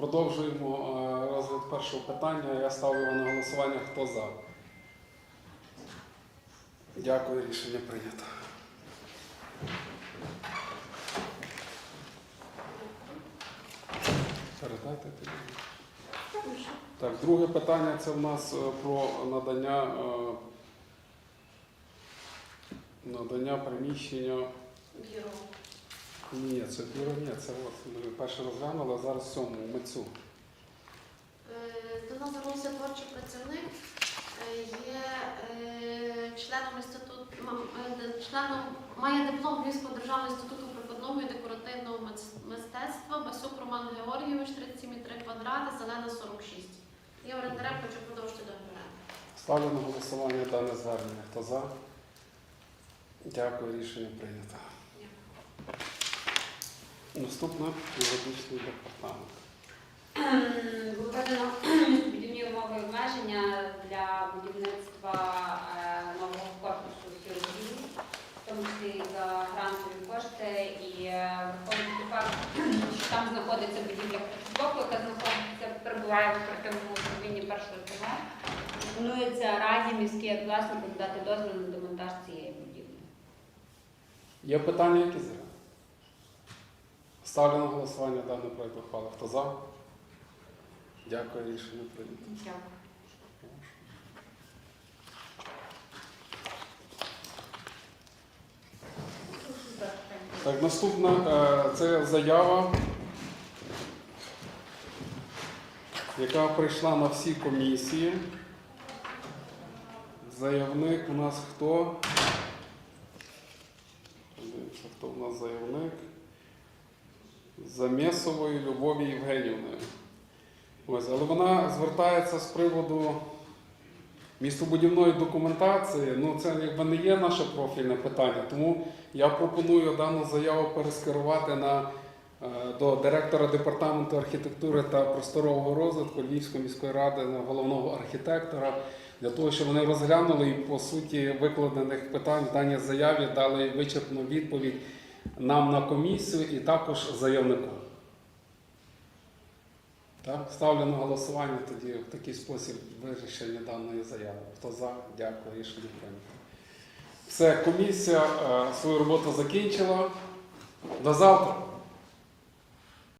Продовжуємо е, розгляд першого питання. Я ставлю його на голосування. Хто за? Дякую, рішення прийнято. Передайте. Так, друге питання це в нас е, про надання, е, надання приміщення. Бюро. Ні, це бюро, ні, це от ми перше розглянули, а зараз сьому митцю. Е, До нас звернувся творчий працівник, е, є е, членом інституту, м- е, членом, має диплом Львівського державного інституту прикладного і декоративного мистецтва, Басюк Роман Георгійович, 37,3 квадрати, зелена 46. Я орендарем хочу продовжити до оренди. Ставлю на голосування дане звернення. Хто за? Дякую, рішення прийнято. Наступне юридичний департамент. Було введено будівні умови і обмеження для будівництва е, нового корпусу хірургії, в тому числі за грантові кошти. І е, враховуючи факт, що там знаходиться будівля боку, яка знаходиться, перебуває в оперативному управлінні першого ТГ, пропонується раді міській як власнику дати дозвіл на демонтаж цієї будівлі. Є питання якісь? зараз? Ставлю на голосування даний проект ухвали. Хто за? Дякую, рішення прийнято. Дякую. Так, наступна е, це заява, яка прийшла на всі комісії. Заявник у нас хто? Подивимося, хто у нас заявник? Замєсовою Любові Євгенівною. Ось, але вона звертається з приводу містобудівної документації. Ну, це якби не є наше профільне питання, тому я пропоную дану заяву перескерувати на, е, до директора департаменту архітектури та просторового розвитку Львівської міської ради, головного архітектора, для того, щоб вони розглянули і по суті викладених питань в даній заяві дали вичерпну відповідь нам на комісію і також заявнику. Так, ставлю на голосування тоді в такий спосіб вирішення даної заяви. Хто за? Дякую, рішення прийнято. Все, комісія е, свою роботу закінчила. До завтра.